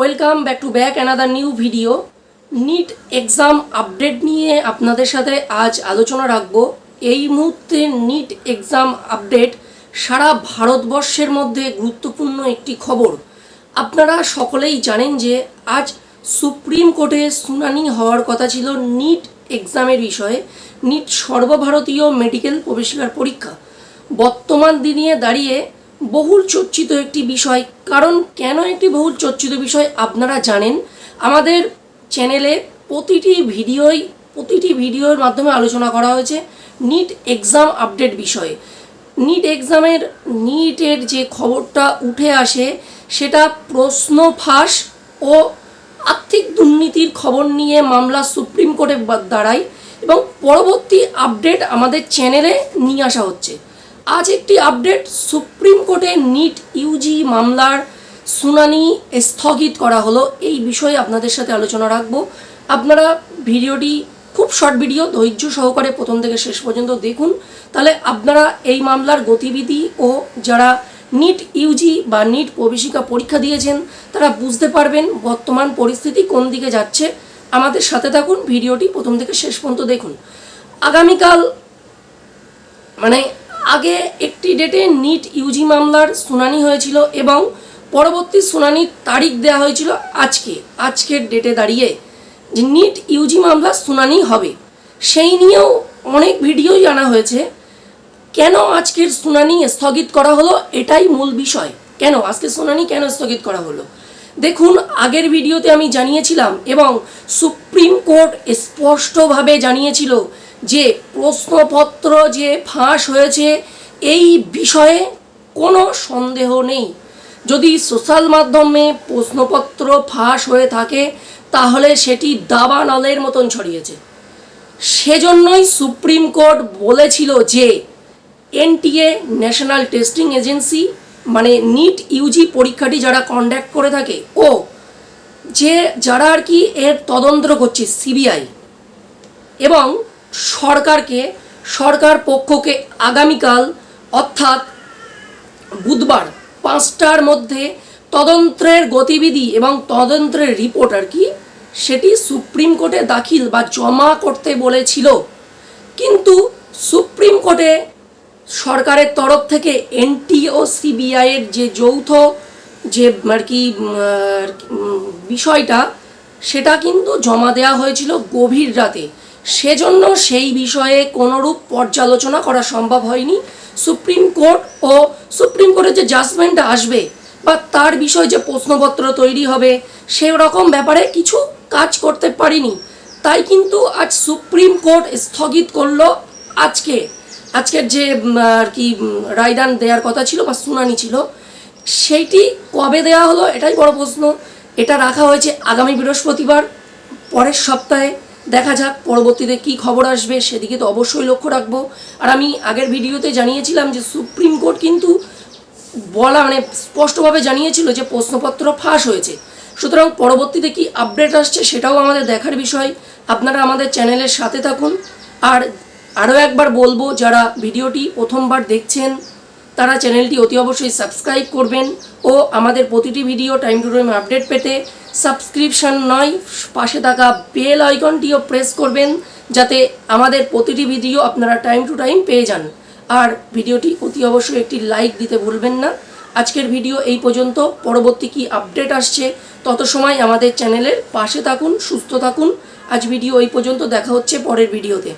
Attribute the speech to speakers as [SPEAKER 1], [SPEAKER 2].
[SPEAKER 1] Welcome back to back another new video NEET exam update নিয়ে আপনাদের সাথে আজ আলোচনা রাখব। এই মুহূর্তে নিট এক্সাম আপডেট সারা ভারতবর্ষের মধ্যে গুরুত্বপূর্ণ একটি খবর। আপনারা সকলেই জানেন যে আজ সুপ্রিম কোর্টে শুনানি হওয়ার কথা ছিল নিট এক্সামের বিষয়ে। নিট সর্বভারতীয় মেডিকেল প্রবেশিকার পরীক্ষা। বর্তমান দিনে দাঁড়িয়ে বহুল চর্চিত একটি বিষয়। কারণ কেন একটি বহুল চর্চিত বিষয় আপনারা জানেন? আমাদের চ্যানেলে প্রতিটি ভিডিওই, প্রতিটি ভিডিওর মাধ্যমে আলোচনা করা হয়েছে নিট এক্সাম আপডেট বিষয়ে। নিট এক্সামের, নিটের যে খবরটা উঠে আসে, সেটা প্রশ্ন ফাঁস ও আর্থিক দুর্নীতির খবর নিয়ে মামলা সুপ্রিম কোর্টে দাঁড়ায় এবং পরবর্তী আপডেট আমাদের চ্যানেলে নিয়ে আসা হচ্ছে। আজ একটি আপডেট। সুপ্রিম কোর্টে নিট ইউজি মামলার শুনানি স্থগিত করা হলো। এই বিষয়ে আপনাদের সাথে আলোচনা রাখব। আপনারা ভিডিওটি খুব শর্ট ভিডিও, ধৈর্য সহকারে প্রথম থেকে শেষ পর্যন্ত দেখুন। তাহলে আপনারা এই মামলার গতিবিধি ও যারা নিট ইউজি বা নিট প্রবেশিকা পরীক্ষা দিয়েছেন, তারা বুঝতে পারবেন বর্তমান পরিস্থিতি কোন দিকে যাচ্ছে। আমাদের সাথে থাকুন, ভিডিওটি প্রথম থেকে শেষ পর্যন্ত দেখুন। আগামীকাল মানে আগে একটি ডেটে নিট ইউজি মামলার শুনানি হয়েছিল এবং পরবর্তী শুনানির তারিখ দেওয়া হয়েছিল আজকে। আজকের ডেটে দাঁড়িয়ে যে নিট ইউজি মামলার শুনানি হবে, সেই নিয়েও অনেক ভিডিওই আনা হয়েছে। কেন আজকের শুনানি স্থগিত করা হলো, এটাই মূল বিষয়। কেন? আজকের শুনানি কেন স্থগিত করা হলো? দেখুন, আগের ভিডিওতে আমি জানিয়েছিলাম এবং সুপ্রিম কোর্ট স্পষ্টভাবে জানিয়েছিল যে প্রশ্নপত্র যে ফাঁস হয়েছে, এই বিষয়ে কোনো সন্দেহ নেই। যদি সোশ্যাল মাধ্যমে প্রশ্নপত্র ফাঁস হয়ে থাকে, তাহলে সেটি দাবানলের মতন ছড়িয়েছে। সেজন্যই সুপ্রিম কোর্ট বলেছিল যে, এনটিএ, ন্যাশনাল টেস্টিং এজেন্সি মানে নিট ইউজি পরীক্ষাটি যারা কন্ডাক্ট করে থাকে, ও, যে যারা আর কি এর তদন্ত করছে, সিবিআই। এবং সরকারকে, সরকার পক্ষকে আগামীকাল, অর্থাৎ বুধবার পাঁচটার মধ্যে তদন্তের গতিবিধি এবং তদন্তের রিপোর্ট আর কি, সেটি সুপ্রিম কোর্টে দাখিল বা জমা করতে বলেছিল। কিন্তু সুপ্রিম কোর্টে সরকারের তরফ থেকে এনটি ও সিবিআইয়ের যে যৌথ যে আর কি বিষয়টা, সেটা কিন্তু জমা দেওয়া হয়েছিল গভীর রাতে। সেজন্য সেই বিষয়ে কোনোরূপ পর্যালোচনা করা সম্ভব হয়নি। সুপ্রিম কোর্ট ও সুপ্রিম কোর্টের যে জাজমেন্টটা আসবে বা তার বিষয়ে যে প্রশ্নপত্র তৈরি হবে, সেরকম ব্যাপারে কিছু কাজ করতে পারিনি। তাই কিন্তু আজ সুপ্রিম কোর্ট স্থগিত করল আজকে। আজকের যে আর কি রায়দান দেওয়ার কথা ছিল বা শুনানি ছিল, সেইটি কবে দেওয়া হলো এটাই বড় প্রশ্ন। এটা রাখা হয়েছে আগামী বৃহস্পতিবার, পরের সপ্তাহে। দেখা যাক পরবর্তীতে কি খবর আসবে, সেদিকে তো অবশ্যই লক্ষ্য রাখব। আর আমি আগের ভিডিওতে জানিয়েছিলাম যে সুপ্রিম কোর্ট কিন্তু বলা মানে স্পষ্টভাবে জানিয়েছিল যে প্রশ্নপত্র ফাঁস হয়েছে। সুতরাং পরবর্তীতে কি আপডেট আসছে সেটাও আমাদের দেখার বিষয়। আপনারা আমাদের চ্যানেলের সাথে থাকুন। আর আরও একবার বলব, যারা ভিডিওটি প্রথমবার দেখছেন তারা চ্যানেলটি অতি অবশ্যই সাবস্ক্রাইব করবেন ও আমাদের প্রতিটি video time to time update পেতে সাবস্ক্রিপশন নয়, পাশে থাকা বেল আইকনটিও প্রেস করবেন যাতে আমাদের প্রতিটি ভিডিও আপনারা টাইম টু টাইম পেয়ে যান। আর ভিডিওটি অতি অবশ্যই একটি লাইক দিতে ভুলবেন না। আজকের ভিডিও এই পর্যন্ত। পরবর্তী কি আপডেট আসছে তত সময় আমাদের চ্যানেলের পাশে থাকুন, সুস্থ থাকুন। আজ ভিডিও এই পর্যন্ত। দেখা হচ্ছে পরের ভিডিওতে।